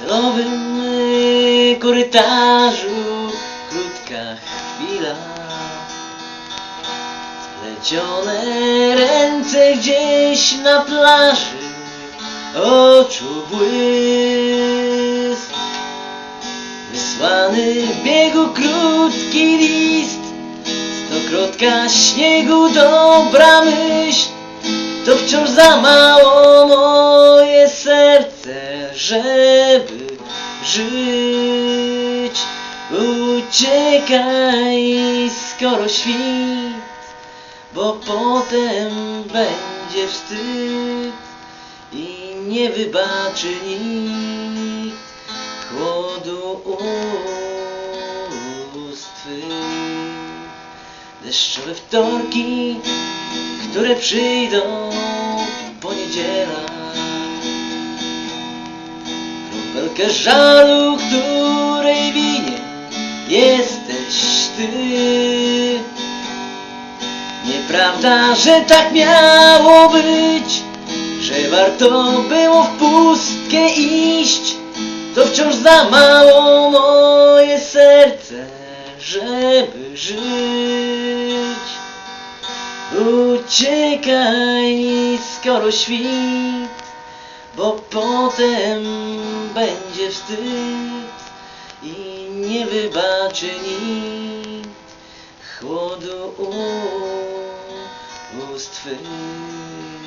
hotelowym y, korytarzu krótka chwila. Splecione ręce gdzieś na plaży, oczu błysk. Wysłany w biegu krótki list, stokrotka śniegu dobra myśl. To wciąż za mało moje żyć. Uciekaj, skoro świt, bo potem będzie wstyd i nie wybaczy nikt chłodu ust. Deszczowe wtorki które przyjdą po niedzielach. Kropelkę żalu, której winie jesteś ty. Nieprawda, że tak miało być, że warto było w pustkę iść. To wciąż za mało moje serce, żeby żyć. Uciekaj, skoro świt, bo potem będzie wstyd i nie wybaczy nikt chłodu ust twych.